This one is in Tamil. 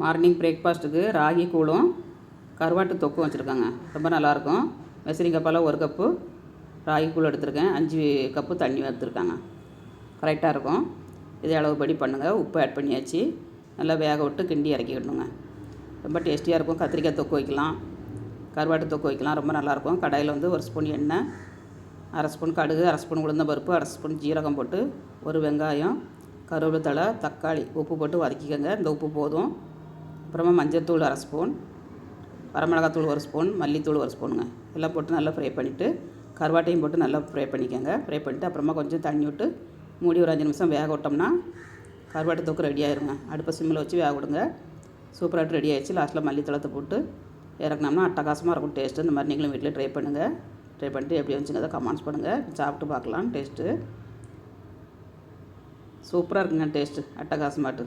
மார்னிங் பிரேக்ஃபாஸ்ட்டுக்கு ராகி கூழும் கருவாட்டு தொக்கும் வச்சுருக்காங்க. ரொம்ப நல்லாயிருக்கும். மெசரிங் கப்பால் ஒரு கப்பு ராகி கூழ் எடுத்திருக்கேன். அஞ்சு கப்பு தண்ணி எடுத்துருக்காங்க. கரெக்டாக இருக்கும். இதே அளவுபடி பண்ணுங்கள் உப்பு ஆட் பண்ணியாச்சு. நல்லா வேக விட்டு கிண்டி இறக்கிக்கணுங்க ரொம்ப டேஸ்டியாக இருக்கும். கத்திரிக்காய் தொக்கு வைக்கலாம். கருவாட்டு தொக்கு வைக்கலாம். ரொம்ப நல்லாயிருக்கும். கடையில் வந்து ஒரு ஸ்பூன் எண்ணெய் அரை ஸ்பூன் கடுகு அரை ஸ்பூன் உளுந்த பருப்பு அரை ஸ்பூன் ஜீரகம் போட்டு ஒரு வெங்காயம் கருவேப்பிலை தழை தக்காளி உப்பு போட்டு வதக்கிக்கோங்க. இந்த உப்பு போதும். அப்புறமா மஞ்சத்தூள் அரை ஸ்பூன் வரமிளகாத்தூள் ஒரு ஸ்பூன் மல்லித்தூள் ஒரு ஸ்பூனுங்க. எல்லாம் போட்டு நல்லா ஃப்ரை பண்ணிவிட்டு கருவாட்டையும் போட்டு நல்லா ஃப்ரை பண்ணிக்கோங்க. ஃப்ரை பண்ணிவிட்டு அப்புறமா கொஞ்சம் தண்ணி விட்டு மூடி ஒரு அஞ்சு நிமிஷம் வேக விட்டோம்னா கருவாட்டை தொக்கு ரெடி ஆயிருங்க. அடுப்பை சிம்மில் வச்சு வேக விடுங்க. சூப்பராக ரெடி ஆயிடுச்சு. லாஸ்ட்டில் மல்லித்தளத்தை போட்டு இறக்குனோம்னா அட்டகாசமாக இருக்கும் டேஸ்ட்டு இந்த மாதிரி நீங்களும் வீட்டில் ட்ரை பண்ணுங்கள் ட்ரை பண்ணிட்டு எப்படி வந்துச்சுங்கிறத கமெண்ட்ஸ் பண்ணுங்கள் சாப்பிட்டு பார்க்கலாம். டேஸ்ட்டு சூப்பராக இருக்குங்க டேஸ்ட்டு அட்டகாசமாட்டு.